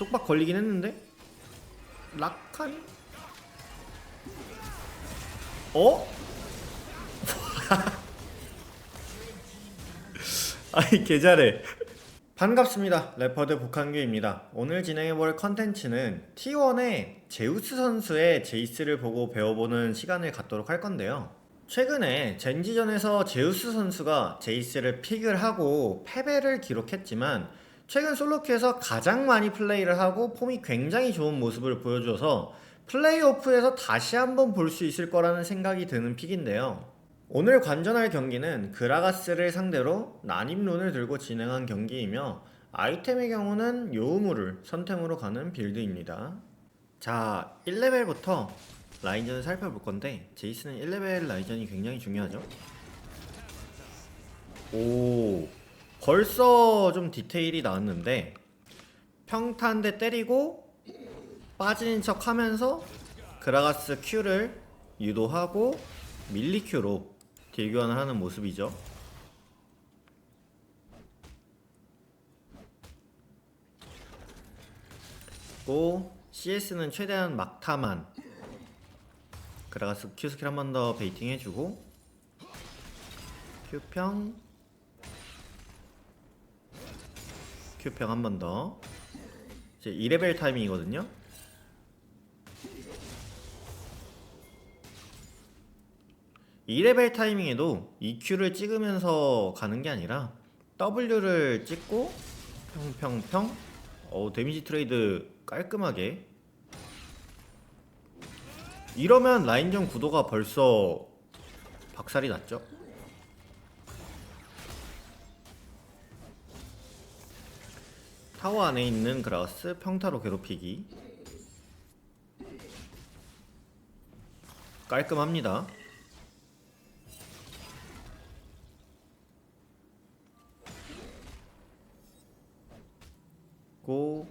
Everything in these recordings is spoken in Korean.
속박 걸리긴 했는데? 라칸 어? 아이 개잘해. 반갑습니다 래퍼드 북한규입니다. 오늘 진행해볼 컨텐츠는 T1의 제우스 선수의 제이스를 보고 배워보는 시간을 갖도록 할 건데요. 최근에 젠지전에서 제우스 선수가 제이스를 픽을 하고 패배를 기록했지만 최근 솔로큐에서 가장 많이 플레이를 하고 폼이 굉장히 좋은 모습을 보여줘서 플레이오프에서 다시 한번 볼 수 있을 거라는 생각이 드는 픽인데요. 오늘 관전할 경기는 그라가스를 상대로 난임론을 들고 진행한 경기이며 아이템의 경우는 요우무를 선템으로 가는 빌드입니다. 자, 1레벨부터 라인전을 살펴볼 건데 제이스는 1레벨 라인전이 굉장히 중요하죠. 오, 벌써 좀 디테일이 나왔는데 평탄대 때리고 빠지는 척 하면서 그라가스 Q를 유도하고 밀리 Q로 딜 교환을 하는 모습이죠. 고 CS는 최대한 막타만 그라가스 Q 스킬 한 번 더 베이팅 해주고 Q평 Q평 한 번 더. 이제 2레벨 타이밍이거든요. 이레벨 타이밍에도 EQ를 찍으면서 가는 게 아니라 W를 찍고 평평평. 어 데미지 트레이드 깔끔하게. 이러면 라인전 구도가 벌써 박살이 났죠 타워 안에 있는 그라스 평타로 괴롭히기 깔끔합니다 고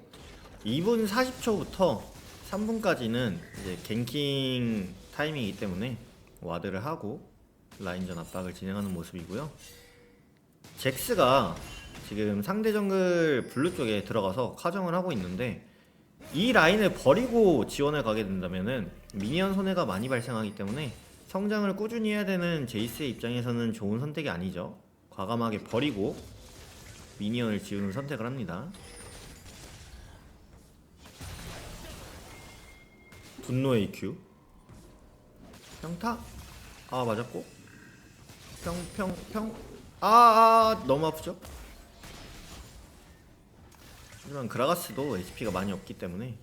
2분 40초부터 3분까지는 이제 갱킹 타이밍이기 때문에 와드를 하고 라인전 압박을 진행하는 모습이고요. 잭스가 지금 상대 정글 블루 쪽에 들어가서 카정을 하고 있는데 이 라인을 버리고 지원을 가게 된다면은 미니언 손해가 많이 발생하기 때문에 성장을 꾸준히 해야 되는 제이스의 입장에서는 좋은 선택이 아니죠. 과감하게 버리고 미니언을 지우는 선택을 합니다. 분노의 EQ 평타? 아 맞았고. 평 평 평. 아, 아 너무 아프죠 하지만 그라가스도 HP가 많이 없기 때문에.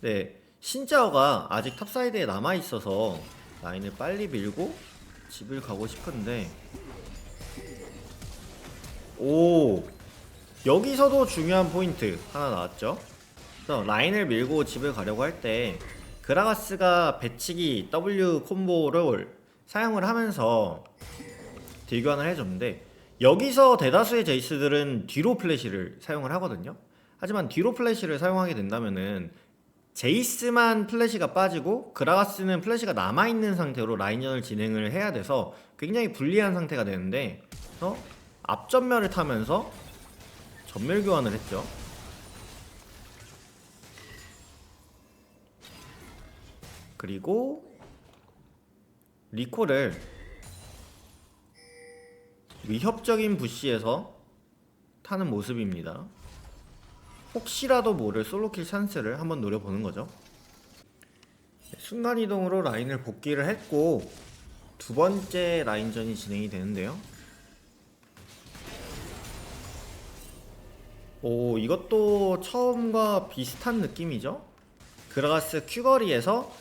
네 신짜오가 아직 탑사이드에 남아있어서 라인을 빨리 밀고 집을 가고 싶은데. 오 여기서도 중요한 포인트 하나 나왔죠? 그래서 라인을 밀고 집을 가려고 할 때 그라가스가 배치기 W 콤보를 사용을 하면서 딜교환을 해줬는데 여기서 대다수의 제이스들은 뒤로 플래시를 사용을 하거든요. 하지만 뒤로 플래시를 사용하게 된다면은 제이스만 플래시가 빠지고 그라가스는 플래시가 남아있는 상태로 라인전을 진행을 해야 돼서 굉장히 불리한 상태가 되는데 그래서 앞전멸을 타면서 전멸 교환을 했죠. 그리고 리코를 위협적인 부시에서 타는 모습입니다. 혹시라도 모를 솔로킬 찬스를 한번 노려보는 거죠. 순간이동으로 라인을 복귀를 했고 두 번째 라인전이 진행이 되는데요. 오 이것도 처음과 비슷한 느낌이죠. 그라가스 큐거리에서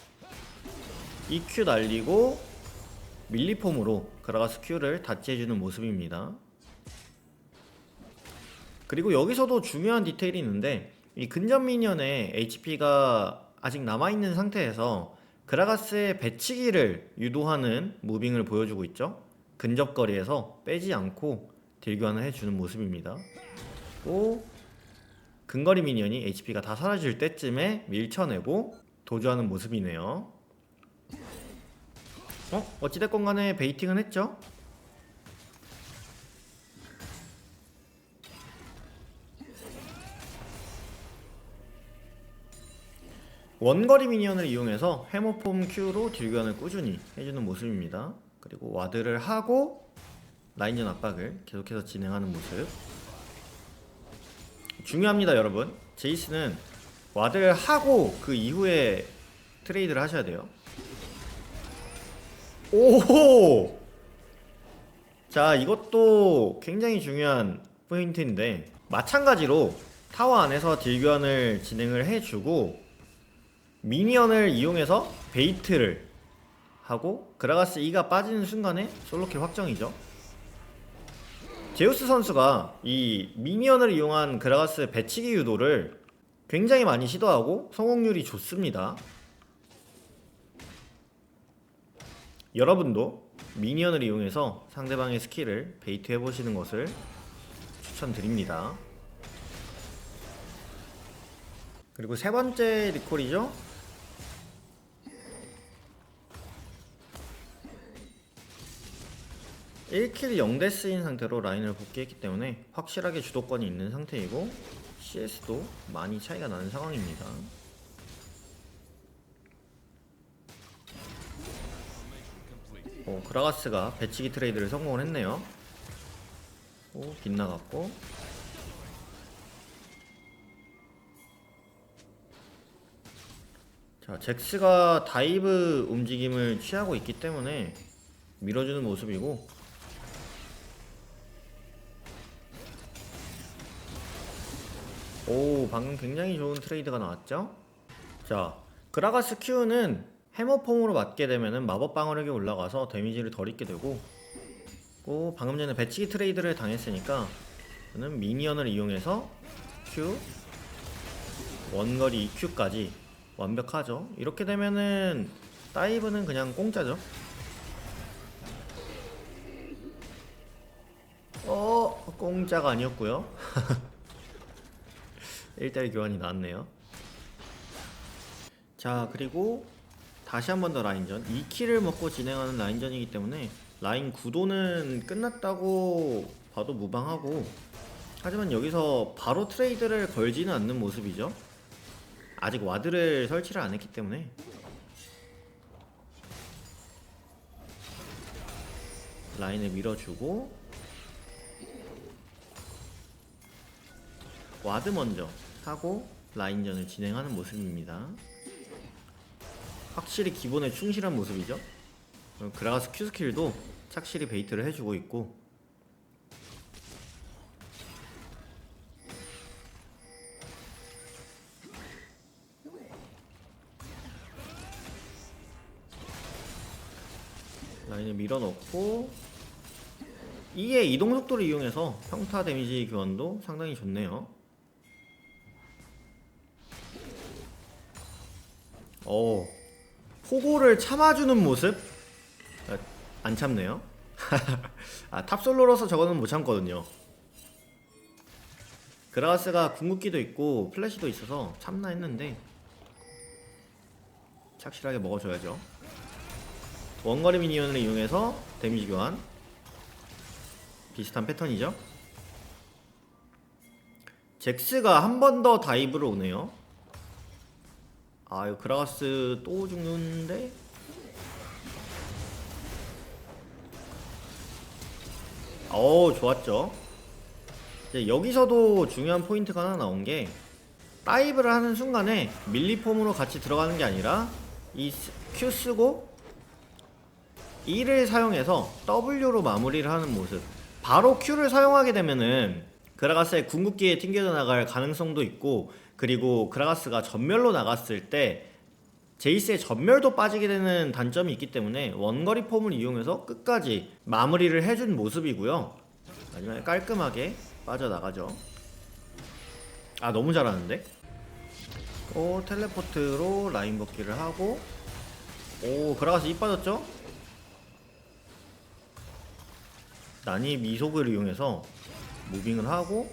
EQ 날리고 밀리폼으로 그라가스 Q를 다치해주는 모습입니다. 그리고 여기서도 중요한 디테일이 있는데 이 근접 미니언의 HP가 아직 남아있는 상태에서 그라가스의 배치기를 유도하는 무빙을 보여주고 있죠. 근접거리에서 빼지 않고 딜교환을 해주는 모습입니다. 또 근거리 미니언이 HP가 다 사라질 때쯤에 밀쳐내고 도주하는 모습이네요. 어? 어찌됐건 간에 베이팅은 했죠? 원거리 미니언을 이용해서 해머폼 Q로 딜견을 꾸준히 해주는 모습입니다. 그리고 와드를 하고 라인전 압박을 계속해서 진행하는 모습. 중요합니다, 여러분. 제이스는 와드를 하고 그 이후에 트레이드를 하셔야 돼요. 오호! 자, 이것도 굉장히 중요한 포인트인데 마찬가지로 타워 안에서 딜교환을 진행을 해주고 미니언을 이용해서 베이트를 하고 그라가스 2가 빠지는 순간에 솔로킬 확정이죠. 제우스 선수가 이 미니언을 이용한 그라가스 배치기 유도를 굉장히 많이 시도하고 성공률이 좋습니다. 여러분도 미니언을 이용해서 상대방의 스킬을 베이트 해 보시는 것을 추천드립니다. 그리고 세 번째 리콜이죠. (1킬 0데스인) 상태로 라인을 복귀했기 때문에 확실하게 주도권이 있는 상태이고 CS도 많이 차이가 나는 상황입니다. 어, 그라가스가 배치기 트레이드를 성공을 했네요. 오, 빗나갔고. 자, 잭스가 다이브 움직임을 취하고 있기 때문에 밀어주는 모습이고. 오, 방금 굉장히 좋은 트레이드가 나왔죠? 자, 그라가스 Q는 해머폼으로 맞게 되면은 마법 방어력이 올라가서 데미지를 덜 입게 되고 또 방금 전에 배치기 트레이드를 당했으니까 저는 미니언을 이용해서 Q 원거리 EQ까지 완벽하죠? 이렇게 되면은 다이브는 그냥 공짜죠? 어 공짜가 아니었고요 1대1 교환이 나왔네요. 자 그리고 다시 한 번 더 라인전. 2킬을 먹고 진행하는 라인전이기 때문에 라인 구도는 끝났다고 봐도 무방하고 하지만 여기서 바로 트레이드를 걸지는 않는 모습이죠. 아직 와드를 설치를 안 했기 때문에. 라인을 밀어주고 와드 먼저 하고 라인전을 진행하는 모습입니다 확실히 기본에 충실한 모습이죠. 어, 그라가스 큐 스킬도 착실히 베이트를 해주고 있고 라인을 밀어넣고 이에 이동 속도를 이용해서 평타 데미지 교환도 상당히 좋네요. 오, 포고를 참아주는 모습? 아, 안 참네요. 아, 탑솔로로서 저거는 못 참거든요. 그라가스가 궁극기도 있고 플래시도 있어서 참나 했는데 착실하게 먹어줘야죠. 원거리 미니언을 이용해서 데미지 교환 비슷한 패턴이죠. 잭스가 한 번 더 다이브로 오네요. 아 이거 그라가스 또 죽는데? 어 좋았죠 이제 여기서도 중요한 포인트가 하나 나온 게 다이브를 하는 순간에 밀리폼으로 같이 들어가는 게 아니라 이 Q 쓰고 E를 사용해서 W로 마무리를 하는 모습 바로 Q를 사용하게 되면은 그라가스의 궁극기에 튕겨져 나갈 가능성도 있고 그리고 그라가스가 전멸로 나갔을 때 제이스의 전멸도 빠지게 되는 단점이 있기 때문에 원거리 폼을 이용해서 끝까지 마무리를 해준 모습이고요. 마지막에 깔끔하게 빠져나가죠. 아 너무 잘하는데? 오 텔레포트로 라인 벗기를 하고 오 그라가스 이 빠졌죠? 난이 미속을 이용해서 무빙을 하고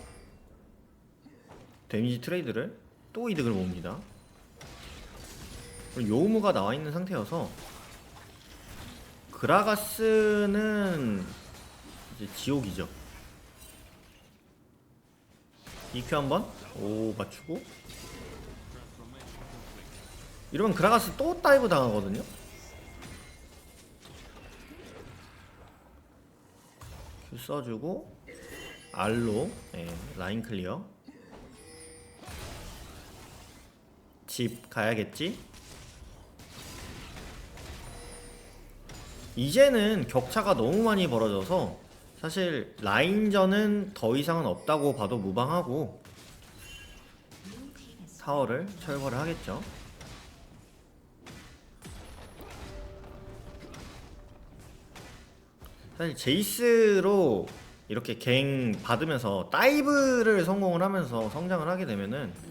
데미지 트레이드를 또 이득을 봅니다. 요우무가 나와 있는 상태여서 그라가스는 이제 지옥이죠. EQ 한번 오 맞추고 이러면 그라가스 또 다이브 당하거든요. 큐 써주고 알로 예, 라인 클리어. 집 가야겠지? 이제는 격차가 너무 많이 벌어져서 사실 라인전은 더 이상은 없다고 봐도 무방하고 타워를 철거를 하겠죠. 사실 제이스로 이렇게 갱 받으면서 다이브를 성공을 하면서 성장을 하게 되면은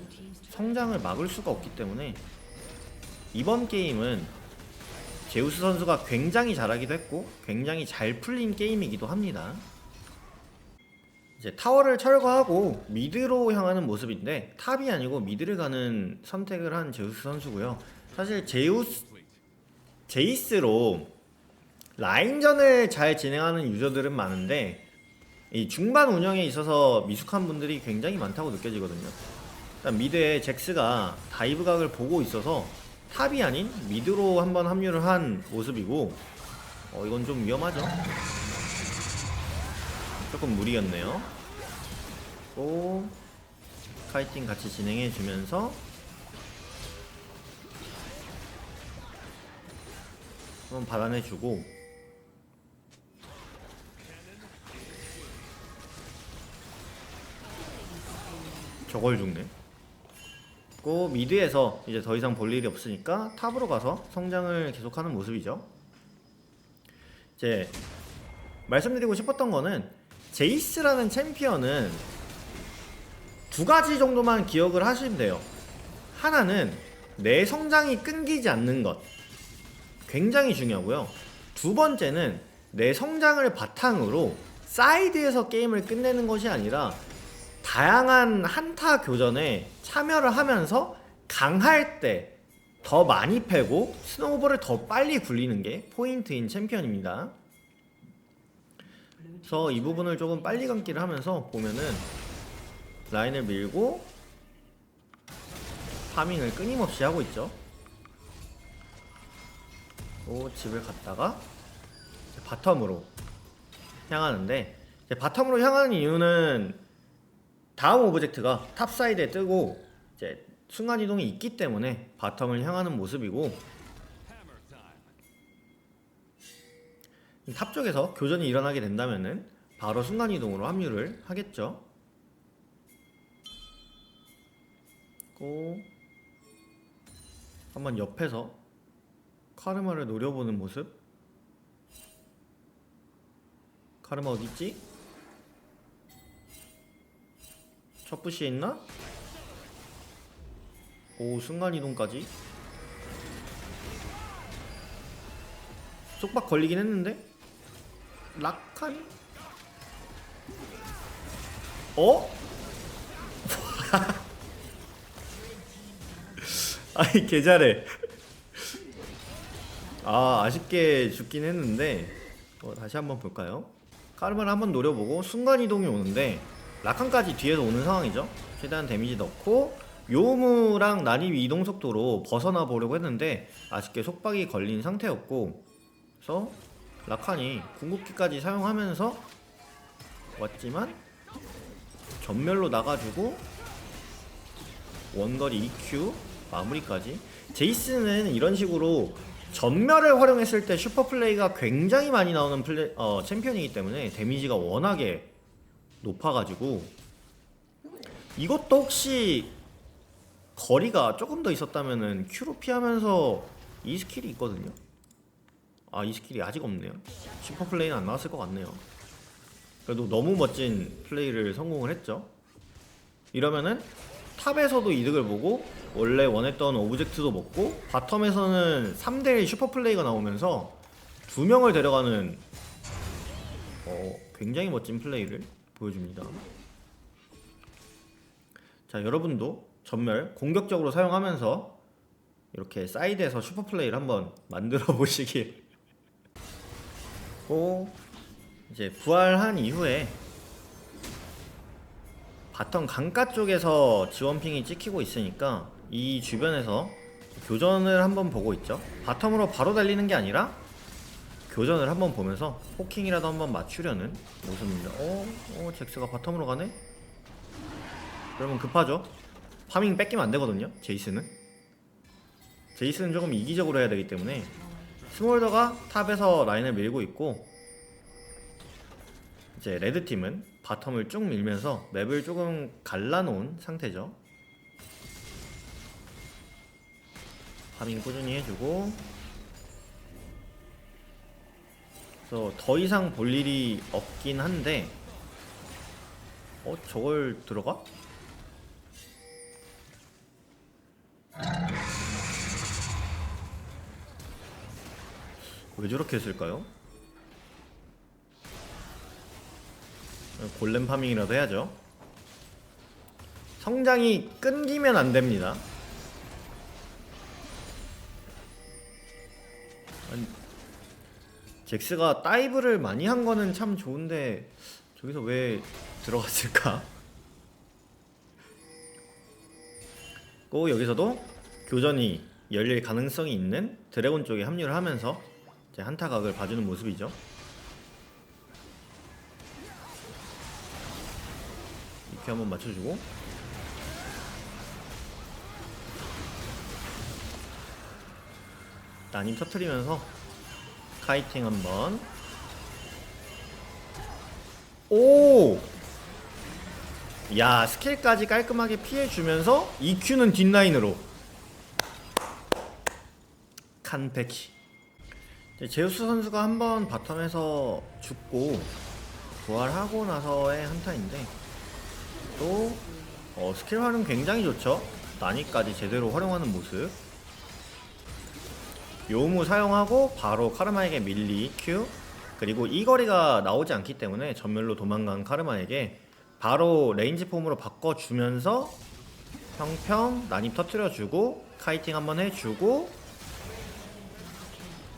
성장을 막을 수가 없기 때문에 이번 게임은 제우스 선수가 굉장히 잘하기도 했고 굉장히 잘 풀린 게임이기도 합니다. 이제 타워를 철거하고 미드로 향하는 모습인데 탑이 아니고 미드를 가는 선택을 한 제우스 선수고요. 사실 제우스 제이스로 라인전을 잘 진행하는 유저들은 많은데 이 중반 운영에 있어서 미숙한 분들이 굉장히 많다고 느껴지거든요. 일단 미드에 잭스가 다이브 각을 보고 있어서 탑이 아닌 미드로 한번 합류를 한 모습이고 어 이건 좀 위험하죠. 조금 무리였네요. 또 카이팅 같이 진행해 주면서 한번 받아내 주고 저걸 죽네. 고 미드에서 이제 더 이상 볼 일이 없으니까 탑으로 가서 성장을 계속하는 모습이죠. 이제 말씀드리고 싶었던 거는 제이스라는 챔피언은 두 가지 정도만 기억을 하시면 돼요. 하나는 내 성장이 끊기지 않는 것. 굉장히 중요하고요. 두 번째는 내 성장을 바탕으로 사이드에서 게임을 끝내는 것이 아니라 다양한 한타 교전에 참여를 하면서 강할 때 더 많이 패고 스노우볼을 더 빨리 굴리는 게 포인트인 챔피언입니다. 그래서 이 부분을 조금 빨리 감기를 하면서 보면은 라인을 밀고 파밍을 끊임없이 하고 있죠. 또 집을 갔다가 바텀으로 향하는데 바텀으로 향하는 이유는 다음 오브젝트가 탑 사이드에 뜨고 이제 순간 이동이 있기 때문에 바텀을 향하는 모습이고 탑 쪽에서 교전이 일어나게 된다면은 바로 순간 이동으로 합류를 하겠죠. 고 한번 옆에서 카르마를 노려보는 모습. 카르마 어디 있지? 첫 부시에 있나? 오 순간 이동까지. 속박 걸리긴 했는데 락한? 어? 아이 개 잘해. 아 아쉽게 죽긴 했는데 어, 다시 한번 볼까요? 카르마를 한번 노려보고 순간 이동이 오는데 라칸까지 뒤에서 오는 상황이죠. 최대한 데미지 넣고 요무랑 난입 이동 속도로 벗어나 보려고 했는데 아쉽게 속박이 걸린 상태였고 그래서 라칸이 궁극기까지 사용하면서 왔지만 전멸로 나가주고 원거리 EQ 마무리까지 제이스는 이런 식으로 전멸을 활용했을 때 슈퍼플레이가 굉장히 많이 나오는 플레, 어, 챔피언이기 때문에 데미지가 워낙에 높아가지고 이것도 혹시 거리가 조금 더 있었다면은 큐로 피하면서 이 스킬이 있거든요. 아 이 스킬이 아직 없네요. 슈퍼 플레이는 안 나왔을 것 같네요. 그래도 너무 멋진 플레이를 성공을 했죠. 이러면은 탑에서도 이득을 보고 원래 원했던 오브젝트도 먹고 바텀에서는 3대1 슈퍼 플레이가 나오면서 두 명을 데려가는 어, 굉장히 멋진 플레이를 보여줍니다. 자 여러분도 전멸 공격적으로 사용하면서 이렇게 사이드에서 슈퍼 플레이를 한번 만들어 보시길 고 이제 부활한 이후에 바텀 강가 쪽에서 지원핑이 찍히고 있으니까 이 주변에서 교전을 한번 보고 있죠. 바텀으로 바로 달리는 게 아니라 교전을 한번 보면서 포킹이라도 한번 맞추려는 모습입니다. 어, 어, 잭스가 바텀으로 가네? 그러면 급하죠. 파밍 뺏기면 안 되거든요. 제이스는. 제이스는 조금 이기적으로 해야 되기 때문에 스몰더가 탑에서 라인을 밀고 있고 이제 레드 팀은 바텀을 쭉 밀면서 맵을 조금 갈라놓은 상태죠. 파밍 꾸준히 해주고 그래서 더 이상 볼 일이 없긴 한데 어 저걸 들어가? 왜 저렇게 했을까요? 골렘 파밍이라도 해야죠. 성장이 끊기면 안 됩니다. 잭스가 다이브를 많이 한 거는 참 좋은데 저기서 왜 들어갔을까? 고 여기서도 교전이 열릴 가능성이 있는 드래곤 쪽에 합류를 하면서 이제 한타각을 봐주는 모습이죠. 이렇게 한번 맞춰주고 난임 터트리면서 카이팅 한번. 오! 야 스킬까지 깔끔하게 피해주면서 EQ는 뒷라인으로. 이제 제우스 선수가 한번 바텀에서 죽고 부활하고 나서의 한타인데 또 어, 스킬 활용 굉장히 좋죠? 난이까지 제대로 활용하는 모습 요무 사용하고 바로 카르마에게 밀리 Q. 그리고 이 거리가 나오지 않기 때문에 전멸로 도망간 카르마에게 바로 레인지 폼으로 바꿔주면서 평평 난입 터트려주고 카이팅 한번 해주고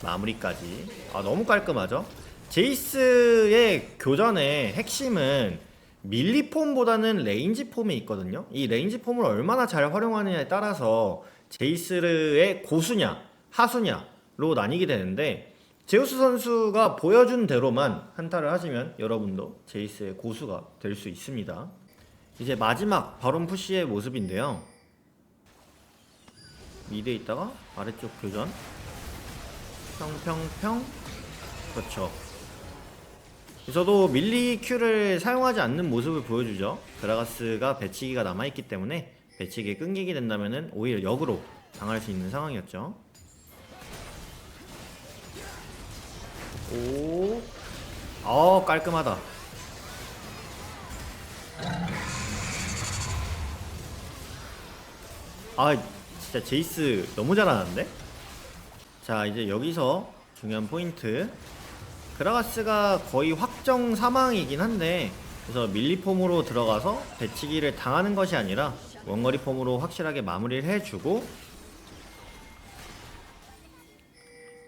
마무리까지. 아 너무 깔끔하죠? 제이스의 교전의 핵심은 밀리 폼보다는 레인지 폼이 있거든요. 이 레인지 폼을 얼마나 잘 활용하느냐에 따라서 제이스의 고수냐 하수냐로 나뉘게 되는데 제우스 선수가 보여준 대로만 한타를 하시면 여러분도 제이스의 고수가 될 수 있습니다. 이제 마지막 바론 푸시의 모습인데요. 미드에 있다가 아래쪽 교전 평평평 그렇죠. 저도 밀리 큐를 사용하지 않는 모습을 보여주죠. 드라가스가 배치기가 남아있기 때문에 배치기 끊기게 된다면 오히려 역으로 당할 수 있는 상황이었죠. 오, 어 깔끔하다. 아, 진짜 제이스 너무 잘하는데? 자, 이제 여기서 중요한 포인트. 그라가스가 거의 확정 사망이긴 한데, 그래서 밀리폼으로 들어가서 배치기를 당하는 것이 아니라 원거리 폼으로 확실하게 마무리를 해주고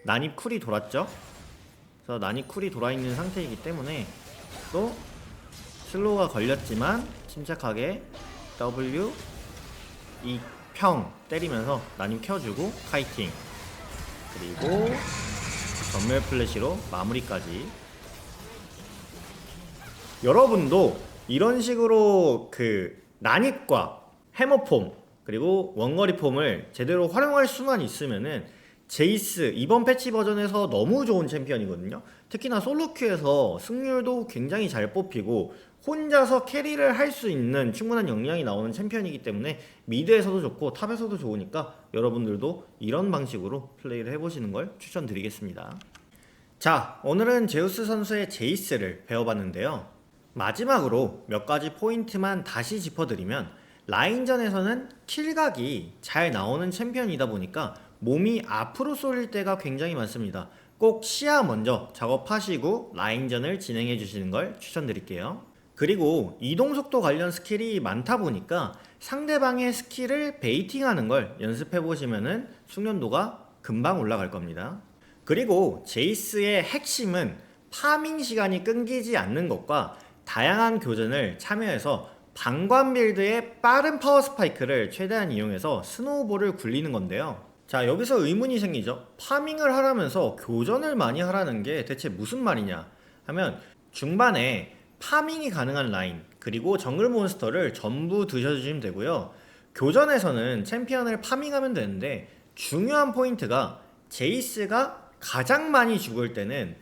난입 쿨이 돌았죠? 그래서 난이 쿨이 돌아있는 상태이기 때문에 또 슬로우가 걸렸지만 침착하게 W 이 평 때리면서 난임 켜주고 카이팅. 그리고 전멸 플래시로 마무리까지. 여러분도 이런 식으로 그 난입과 해머폼 그리고 원거리 폼을 제대로 활용할 수만 있으면은 제이스 이번 패치 버전에서 너무 좋은 챔피언이거든요. 특히나 솔로 큐에서 승률도 굉장히 잘 뽑히고 혼자서 캐리를 할 수 있는 충분한 역량이 나오는 챔피언이기 때문에 미드에서도 좋고 탑에서도 좋으니까 여러분들도 이런 방식으로 플레이를 해보시는 걸 추천드리겠습니다. 자, 오늘은 제우스 선수의 제이스를 배워봤는데요. 마지막으로 몇 가지 포인트만 다시 짚어드리면 라인전에서는 킬각이 잘 나오는 챔피언이다 보니까 몸이 앞으로 쏠릴 때가 굉장히 많습니다. 꼭 시야 먼저 작업하시고 라인전을 진행해 주시는 걸 추천드릴게요. 그리고 이동 속도 관련 스킬이 많다 보니까 상대방의 스킬을 베이팅하는 걸 연습해 보시면은 숙련도가 금방 올라갈 겁니다. 그리고 제이스의 핵심은 파밍 시간이 끊기지 않는 것과 다양한 교전을 참여해서 방관 빌드의 빠른 파워 스파이크를 최대한 이용해서 스노우볼을 굴리는 건데요. 자, 여기서 의문이 생기죠. 파밍을 하라면서 교전을 많이 하라는 게 대체 무슨 말이냐 하면 중반에 파밍이 가능한 라인 그리고 정글 몬스터를 전부 드셔주시면 되고요. 교전에서는 챔피언을 파밍하면 되는데 중요한 포인트가 제이스가 가장 많이 죽을 때는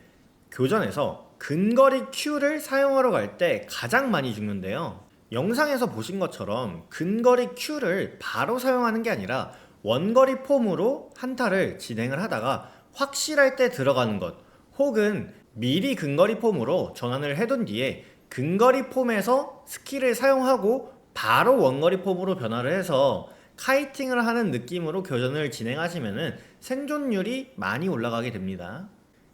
교전에서 근거리 Q를 사용하러 갈 때 가장 많이 죽는데요. 영상에서 보신 것처럼 근거리 Q를 바로 사용하는 게 아니라 원거리 폼으로 한타를 진행을 하다가 확실할 때 들어가는 것 혹은 미리 근거리 폼으로 전환을 해둔 뒤에 근거리 폼에서 스킬을 사용하고 바로 원거리 폼으로 변화를 해서 카이팅을 하는 느낌으로 교전을 진행하시면은 생존율이 많이 올라가게 됩니다.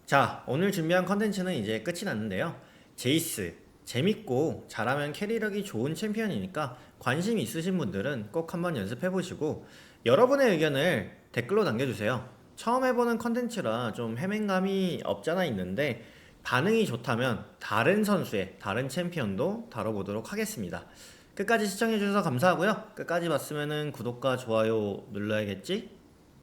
자, 오늘 준비한 컨텐츠는 이제 끝이 났는데요. 제이스, 재밌고 잘하면 캐리력이 좋은 챔피언이니까 관심 있으신 분들은 꼭 한번 연습해 보시고 여러분의 의견을 댓글로 남겨주세요. 처음 해보는 컨텐츠라 좀 헤맨감이 없잖아 있는데 반응이 좋다면 다른 선수의 다른 챔피언도 다뤄보도록 하겠습니다. 끝까지 시청해주셔서 감사하고요. 끝까지 봤으면 구독과 좋아요 눌러야겠지?